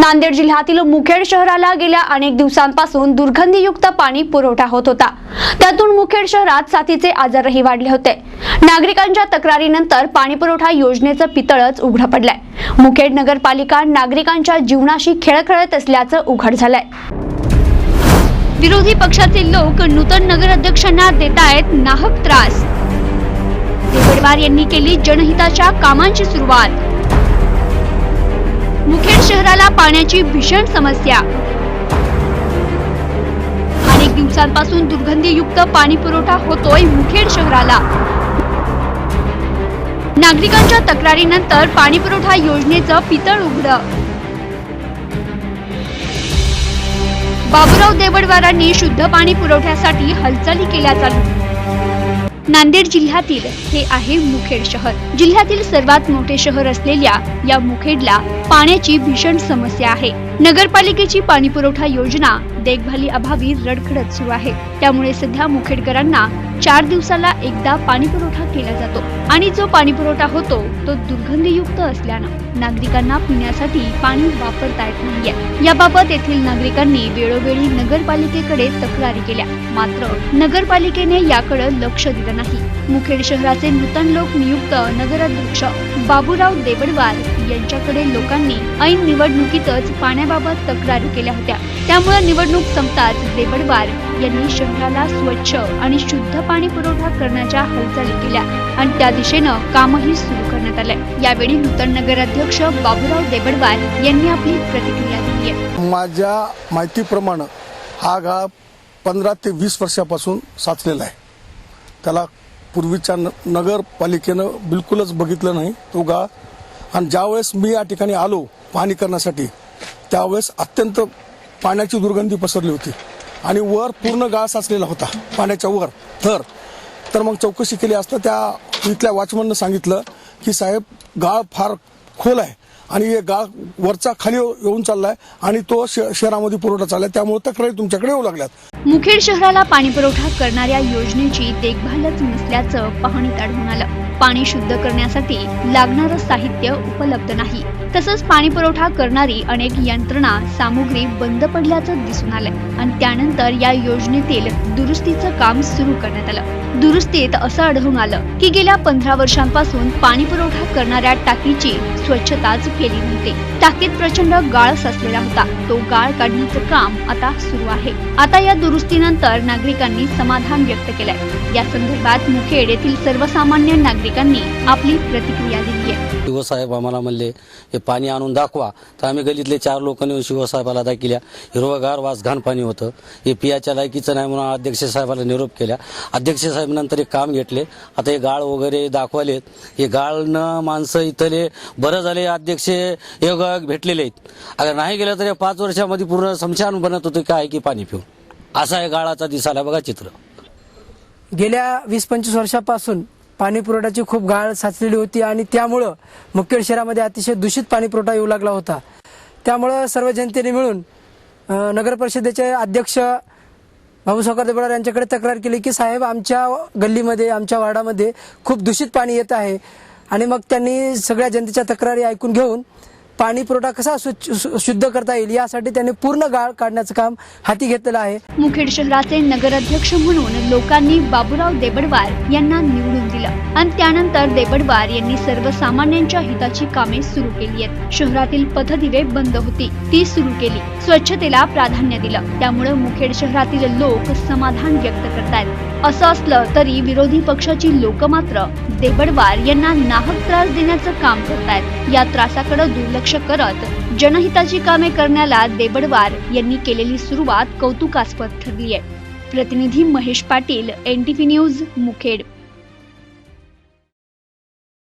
नांदेड जिल्ह्यातील मुखेड शहराला गेल्या अनेक दिवसांपासून दुर्गंधीयुक्त पाणी पुरवठा होत होता. त्यातून मुखेड शहरात साथीचे आजारही वाढले होते. नागरिकांच्या तक्रारीनंतर पाणी पुरवठा योजनेचं पितळच उघडं पडलंय. मुखेड नगरपालिका नागरिकांच्या जीवनाशी खेळ खेळत असल्याचं उघड झालंय. विरोधी पक्षाचे लोक नूतन नगराध्यक्षांना देत आहेत नाहक त्रास. देवडवार यांनी केली जनहिताच्या कामांची सुरुवात. मुखेड शहराला पाण्याची भीषण समस्या. अनेक दिवसांपासून दुर्गंधीयुक्त पाणी पुरवठा होतोय मुखेड शहराला. नागरिकांच्या तक्रारीनंतर पाणी पुरवठा योजनेचं पितळ उघडं. बाबुराव देवडवारांनी शुद्ध पाणी पुरवठ्यासाठी हालचाली केल्या चालू. नांदेड जिल्ह्यातील हे आहे मुखेड शहर. जिल्ह्यातील सर्वात मोठे शहर असलेल्या या मुखेडला पाण्याची भीषण समस्या आहे. नगरपालिकेची पाणी पुरवठा योजना देखभाली अभावी रडखडत सुरू आहे. त्यामुळे सध्या मुखेडकरांना चार दिवसाला एकदा पाणी पुरवठा केला जातो. आणि जो पाणी पुरवठा होतो तो दुर्गंधीयुक्त असल्यानं नागरिकांना पिण्यासाठी पाणी वापरता येत नाहीये. याबाबत येथील नागरिकांनी वेळोवेळी नगरपालिकेकडे तक्रारी केल्या. मात्र नगरपालिकेने याकडे लक्ष दिलं नाही. मुखेड शहराचे नूतन लोक नियुक्त नगराध्यक्ष बाबूराव देवडवार यांच्याकडे लोकांनी ऐन निवडणुकीतच पाण्याबाबत तक्रारी केल्या होत्या. त्यामुळे निवडणूक संपताच देवडवार यांनी शहराला स्वच्छ आणि शुद्ध पाणी पुरवठा करण्याच्या हालचाली केल्या आणि त्या दिशेनं कामही सुरू करण्यात आलंय. यावेळी नूतन नगराध्यक्ष बाबूराव देवडवार यांनी आपली प्रतिक्रिया दिली आहे. माझ्या माहितीप्रमाणे हा गाव पंधरा ते वीस वर्षापासून साचलेला आहे. त्याला पूर्वीच्या न नगरपालिकेनं बिलकुलच बघितलं नाही. तो गाळ आणि ज्यावेळेस मी या ठिकाणी आलो पाहणी करण्यासाठी त्यावेळेस अत्यंत पाण्याची दुर्गंधी पसरली होती. आणि वर पूर्ण गाळ साचलेला होता पाण्याच्या वर. थर तर मग चौकशी केली असता त्या इथल्या वॉचमननं सांगितलं की साहेब गाळ फार खोल आहे आणि हे गाळ वरचा खाली येऊन चाललाय आणि तो श- शहरामध्ये पुरवठा चाललाय. त्यामुळे तक्रारी तुमच्याकडे येऊ लागल्यात. मुखेड शहराला पाणी पुरवठा करणाऱ्या योजनेची देखभालच नसल्याचं पाहणीत आढळून आलं. पाणी शुद्ध करण्यासाठी लागणारं साहित्य उपलब्ध नाही. तसंच पाणी पुरवठा करणारी अनेक यंत्रणा सामुग्री बंद पडल्याचं दिसून आलंय. आणि त्यानंतर या योजनेतील दुरुस्तीचं काम सुरू करण्यात आलं. दुरुस्तीत असं आढळून आलं की गेल्या पंधरा वर्षांपासून पाणी पुरवठा करणाऱ्या टाकीची स्वच्छताच केली नव्हती. टाकीत प्रचंड गाळ साचलेला होता. तो गाळ काढण्याचं काम आता सुरू आहे. आता या दुरुस्तीनंतर नागरिकांनी समाधान व्यक्त केलंय. या संदर्भात मुखेड येथील सर्वसामान्य नागरिक नागरिकांनी आपली प्रतिक्रिया दिली आहे. शिवसाहेब आम्हाला म्हणले हे पाणी आणून दाखवा. तर आम्ही गलीतले चार लोकांनी शिवसाहेबाला दाखिल्या हिरवगार वास घाण पाणी होतं. हे पियाच्या लायकीचं नाही म्हणून अध्यक्ष साहेबाला निरोप केल्या अध्यक्ष साहेब नंतर एक काम घेतले. आता हे गाळ वगैरे दाखवलेत. हे गाळनं माणसं इथले बरं झाले अध्यक्ष हे भेटलेले आहेत. अगर नाही गेलं तर या पाच वर्षामध्ये पूर्ण समशान बनत होतं काय की पाणी पिऊन. असा आहे गाळाचा दिसाला बघा चित्र. गेल्या वीस पंचवीस वर्षापासून पाणी पुरवठ्याची खूप गाळ साचलेली होती आणि त्यामुळं मुखेड शहरामध्ये अतिशय दूषित पाणी पुरवठा येऊ लागला होता. त्यामुळं सर्व जनतेने मिळून नगर परिषदेचे अध्यक्ष बाबू सावकार देवळार यांच्याकडे तक्रार केली की साहेब आमच्या गल्लीमध्ये आमच्या वार्डामध्ये खूप दूषित पाणी येत आहे. आणि मग त्यांनी सगळ्या जनतेच्या तक्रारी ऐकून घेऊन पाणी पुरवठा कसा शुद्ध करता येईल यासाठी त्यांनी पूर्ण गाळ काढण्याचं काम हाती घेतलेलं आहे. मुखेड शहराचे नगराध्यक्ष म्हणून लोकांनी बाबूराव देबडवार यांना निवडून दिलं. आणि त्यानंतर देबडवार यांनी सर्वसामान्यांच्या हिताची कामे सुरू केली आहेत. शहरातील पथदिवे बंद होती. ती सुरू केली. स्वच्छतेला प्राधान्य दिलं. त्यामुळे मुखेड शहरातील लोक समाधान व्यक्त करतायत. असं असलं तरी विरोधी पक्षाची लोक मात्र देबडवार यांना नाहक त्रास देण्याचं काम करतायत. या त्रासाकडे दुर्लक्ष करत जनहिताची कामे करण्याला देबडवार यांनी केलेली सुरुवात कौतुकास्पद ठरली आहे. प्रतिनिधी महेश पाटील एनटीव्ही न्यूज मुखेड.